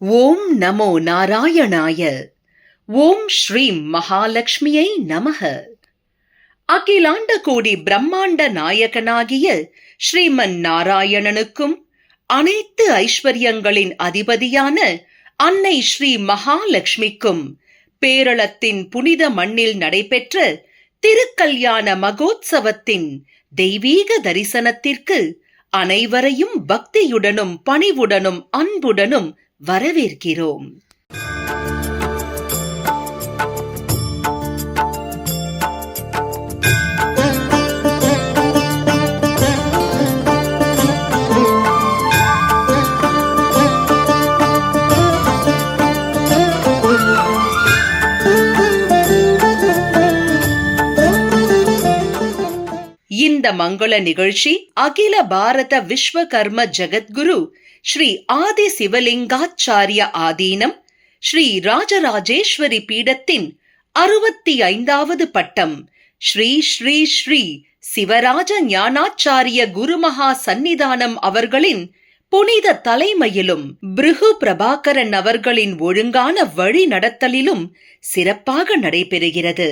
ஓம் நமோ நாராயணாய. ஓம் ஸ்ரீம் மகாலட்சுமியை நமக. அகிலாண்ட கோடி பிரம்மாண்ட நாயகனாகிய ஸ்ரீமன் நாராயணனுக்கும் அனைத்து ஐஸ்வர்யங்களின் அதிபதியான அன்னை ஸ்ரீ மகாலட்சுமிக்கும் பேரளத்தின் புனித மண்ணில் நடைபெற்ற திருக்கல்யாண மகோத்சவத்தின் தெய்வீக தரிசனத்திற்கு அனைவரையும் பக்தியுடனும் பணிவுடனும் அன்புடனும் வரவேற்கிறோம். இந்த மங்கள நிகழ்ச்சி அகில பாரத விஸ்வகர்ம ஜெகத்குரு ஸ்ரீ ஆதி சிவலிங்காச்சாரிய ஆதீனம் ஸ்ரீ ராஜராஜேஸ்வரி பீடத்தின் அறுபத்தி ஐந்தாவது பட்டம். ஸ்ரீ ஸ்ரீ ஸ்ரீ சிவராஜ ஞானாச்சாரிய குருமகா சந்நிதானம் அவர்களின் புனித தலைமையிலும் பிருகு பிரபாகரன் அவர்களின் ஒழுங்கான வழி நடத்தலிலும் சிறப்பாக நடைபெறுகிறது.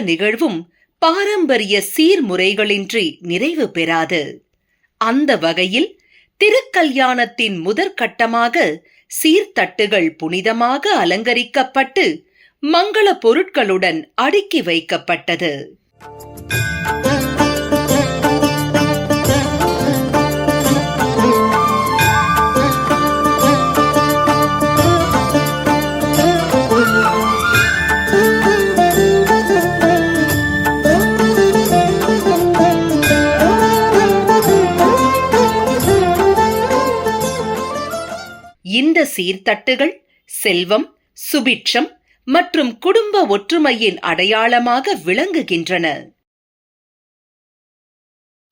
நிகழ்வும் பாரம்பரிய சீர்முறைகளின்றி நிறைவு பெறாது. அந்த வகையில் திருக்கல்யாணத்தின் முதற்கட்டமாக சீர்தட்டுகள் புனிதமாக அலங்கரிக்கப்பட்டு மங்கள பொருட்களுடன் அடுக்கி வைக்கப்பட்டது. சீர்தட்டுகள் செல்வம் சுபிட்சம் மற்றும் குடும்ப ஒற்றுமையின் அடையாளமாக விளங்குகின்றன.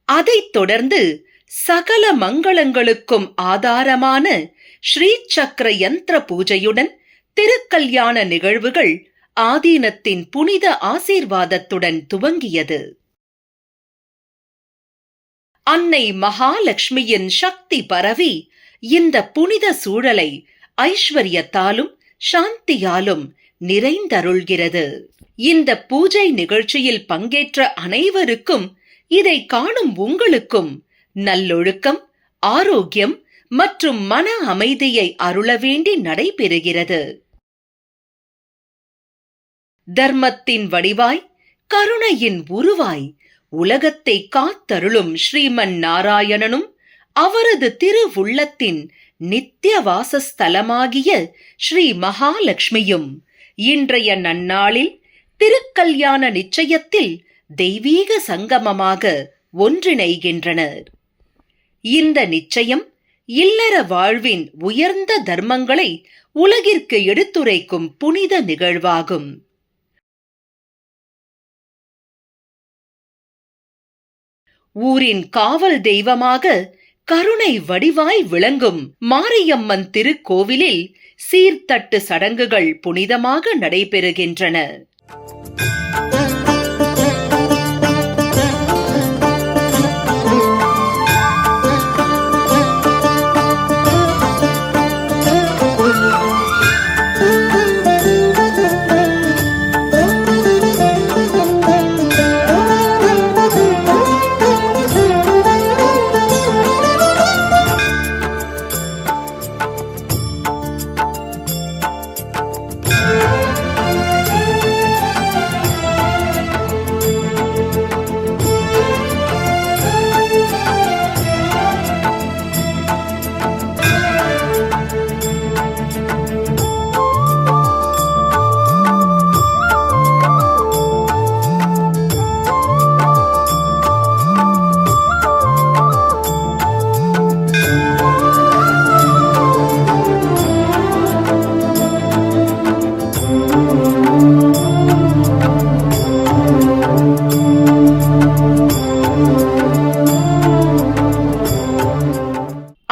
அதைத் தொடர்ந்து சகல மங்களங்களுக்கும் ஆதாரமான ஸ்ரீ சக்கர யந்திர பூஜையுடன் திருக்கல்யாண நிகழ்வுகள் ஆதீனத்தின் புனித ஆசீர்வாதத்துடன் துவங்கியது. அன்னை மகாலட்சுமியின் சக்தி பரவி இந்த புனித சூழலை ஐஸ்வர்யத்தாலும் சாந்தியாலும் நிறைந்தருள்கிறது. இந்த பூஜை நிகழ்ச்சியில் பங்கேற்ற அனைவருக்கும் இதை காணும் உங்களுக்கும் நல்லொழுக்கம் ஆரோக்கியம் மற்றும் மன அமைதியை அருள வேண்டி நடைபெறுகிறது. தர்மத்தின் வடிவாய் கருணையின் உருவாய் உலகத்தை காத்தருளும் ஸ்ரீமன் நாராயணனும் அவரது திருவுள்ளத்தின் நித்திய வாசஸ்தலமாகிய ஸ்ரீ மகாலட்சுமியும் இன்றைய நன்னாளில் திருக்கல்யாண நிச்சயத்தில் தெய்வீக சங்கமமாக ஒன்றிணைகின்றனர். இந்த நிச்சயம் இல்லற வாழ்வின் உயர்ந்த தர்மங்களை உலகிற்கு எடுத்துரைக்கும் புனித நிகழ்வாகும். ஊரின் காவல் தெய்வமாக கருணை வடிவாய் விளங்கும் மாரியம்மன் திருக்கோவிலில் சீர்தட்டு சடங்குகள் புனிதமாக நடைபெறுகின்றன.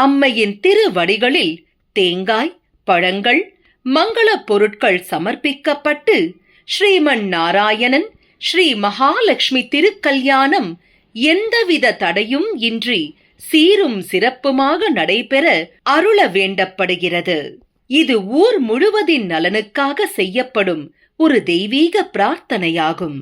அம்மையின் திருவடிகளில் தேங்காய் பழங்கள் மங்களப் பொருட்கள் சமர்ப்பிக்கப்பட்டு ஸ்ரீமன் நாராயணன் ஸ்ரீ மகாலட்சுமி திருக்கல்யாணம் எந்தவித தடையும் இன்றி சீரும் சிறப்புமாக நடைபெற அருள வேண்டப்படுகிறது. இது ஊர் முழுவதின் நலனுக்காக செய்யப்படும் ஒரு தெய்வீக பிரார்த்தனையாகும்.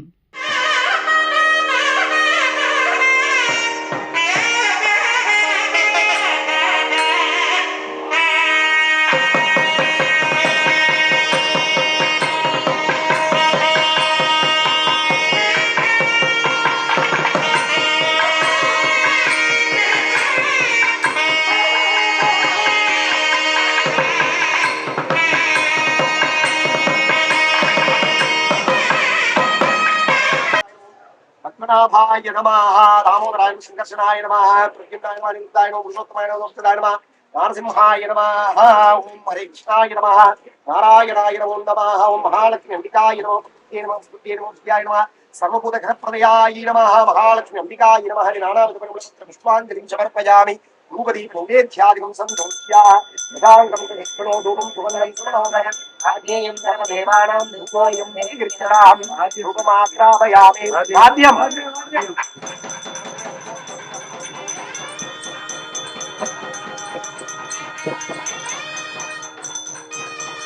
பத்மநாபாய நமாக தாமோதராய சங்கர்ஷனாய நமாக பிரத்யுண்டாய நம நிமித்தாய நம புருஷோத்தமாய நம தோஸ்ததாய நம நாரசிம்ஹாய நமாக ஓம் ஹரே கிருஷ்ணாய நமः நாராயணாய நமோ நமः ஓம் மகாலட்சுமி அம்பிகாய நமோ புத்தியே நமோ புத்தியே நமோ புத்தியாய நமः சர்வபூத கணப்பிரதயாய நமः ഭൂപതി ഭൂവേധ്യാദികം സന്തോഷ്യാങ്കം വിഷ്ണോ ധൂപം ഭുവനൈശ്വരോദയം സർവദേവാനാം ധൂപോയം നികൃഷ്ടരാം ധൂപമാക്രാപയാമേ ആദ്യം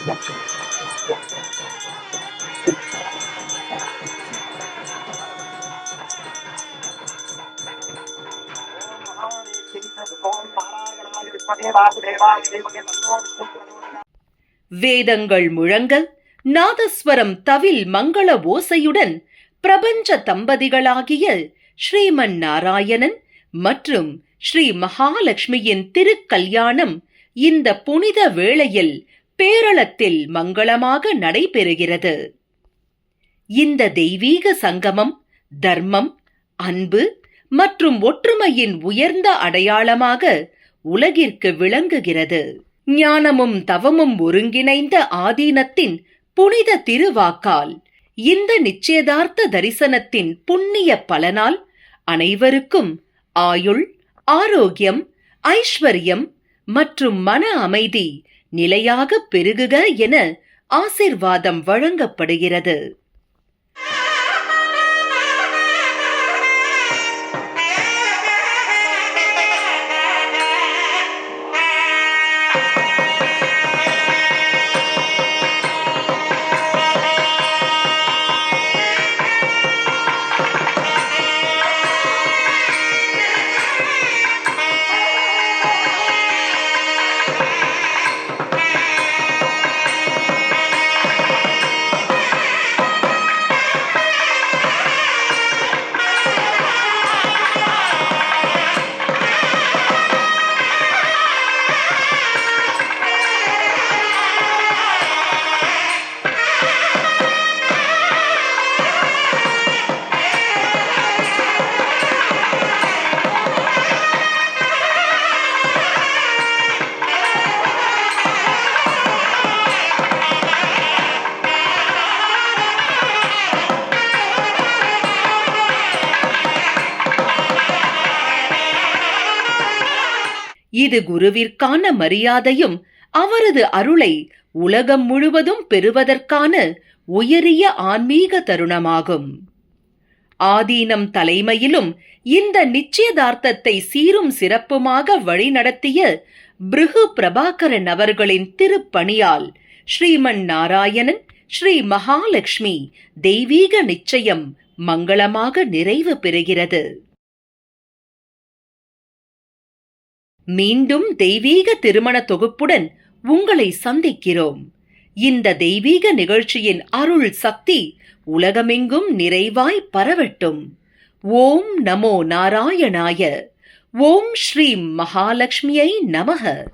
Thank you. வேதங்கள் முழங்க நாதஸ்வரம் தவில் மங்கள ஓசையுடன் பிரபஞ்ச தம்பதிகளாகிய ஸ்ரீமன் நாராயணன் மற்றும் ஸ்ரீ மகாலட்சுமியின் திருக்கல்யாணம் இந்த புனித வேளையில் பேரளத்தில் மங்களமாக நடைபெறுகிறது. இந்த தெய்வீக சங்கமம் தர்மம் அன்பு மற்றும் ஒற்றுமையின் உயர்ந்த அடையாளமாக உலகிற்கு விளங்குகிறது. ஞானமும் தவமும் ஒருங்கிணைந்த ஆதீனத்தின் புனித திருவாக்கால் இந்த நிச்சயதார்த்த தரிசனத்தின் புண்ணிய பலனால் அனைவருக்கும் ஆயுள் ஆரோக்கியம் ஐஸ்வர்யம் மற்றும் மன அமைதி நிலையாக பெருகுக என ஆசிர்வாதம் வழங்கப்படுகிறது. இது குருவிற்கான மரியாதையும் அவரது அருளை உலகம் முழுவதும் பெறுவதற்கான உயரிய ஆன்மீக தருணமாகும். ஆதீனம் தலைமையிலும் இந்த நிச்சயதார்த்தத்தை சீரும் சிறப்புமாக வழிநடத்திய பிருகு பிரபாகரன் அவர்களின் திருப்பணியால் ஸ்ரீமன் நாராயணன் ஸ்ரீ மகாலட்சுமி தெய்வீக நிச்சயம் மங்களமாக நிறைவு பெறுகிறது. மீண்டும் தெய்வீக திருமண தொகுப்புடன் உங்களை சந்திக்கிறோம். இந்த தெய்வீக நிகழ்ச்சியின் அருள் சக்தி உலகமெங்கும் நிறைவாய் பரவட்டும். ஓம் நமோ நாராயணாய. ஓம் ஸ்ரீ மகாலட்சுமியை நமக.